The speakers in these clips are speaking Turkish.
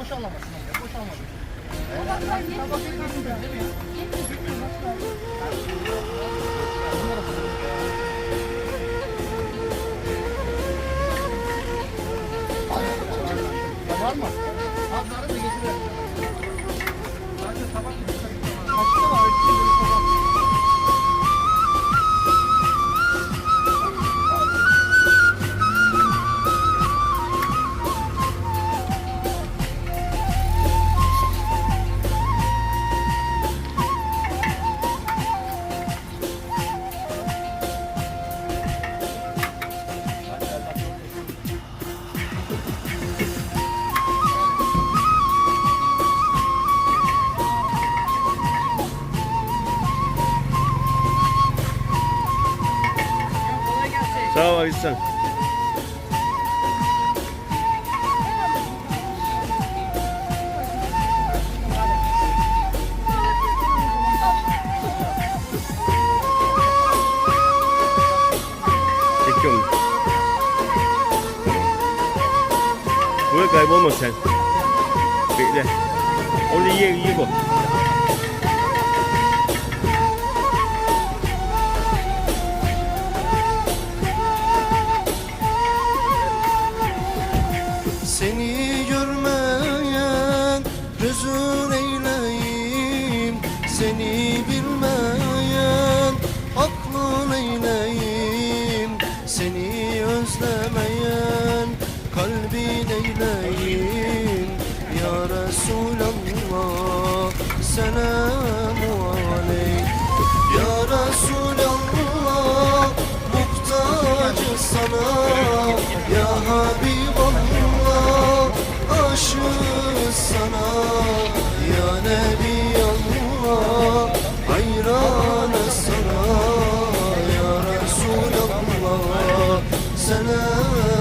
Boşalmasın amca, boşalmasın. Tabaklar yetmiyor. Ya var mı? Abları da getirir. 있어. 좀 뭐야 가이버 못해. 그래. 오늘 이해 이거. Seni bilmeyen aklın eyleyim. Seni özlemeyen kalbin eyleyim. Ya Resulallah selamu love.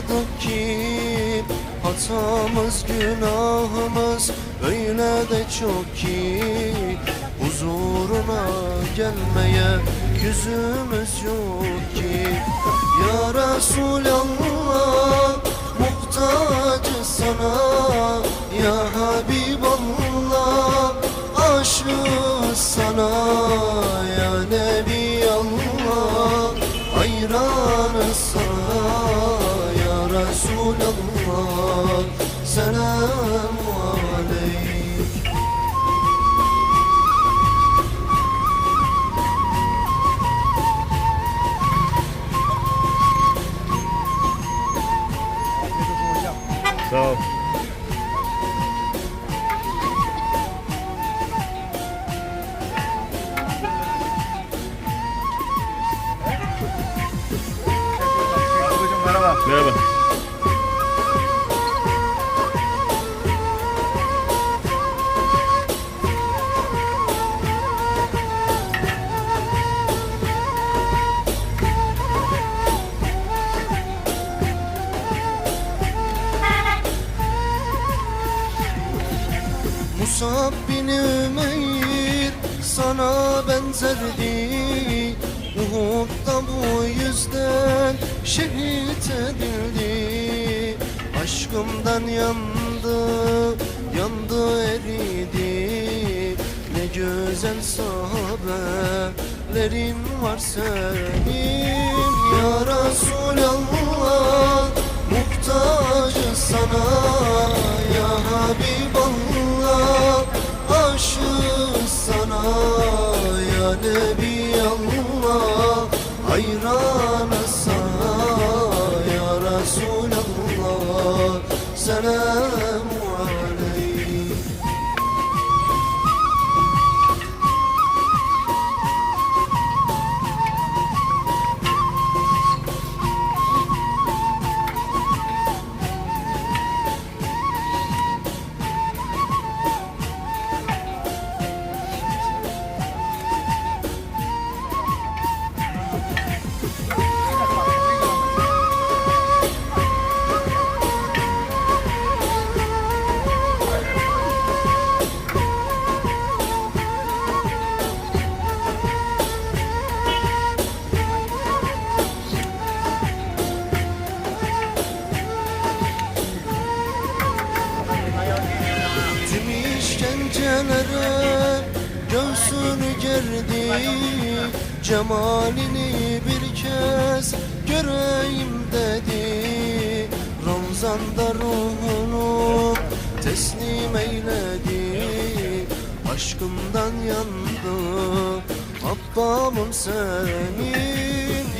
Olamadık ki. Hatamız günahımız öyle de çok ki. Huzuruna gelmeye yüzümüz yok ki. Ya Resulallah muhtacız sana. Ya Habiballah aşığız sana Resulallah selamu aleyk. Sağ ol. Merhaba. Musab bin Ümeyr sana benzerdi Uhud'da bu yüzden şehit edildi. Aşkımdan yandı, yandı eridi. Ne güzel sahabelerin var senin. Ya Resulallah sana. Gerdi Cemalini bir kez göreyim dedi. Ramzan'da ruhunu teslim eyledi. Aşkımdan yandı Abbamım senin.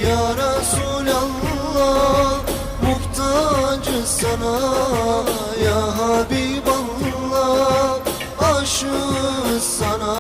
Ya Resulallah Muhtacız sana. Ya Habiballah Aşığız sana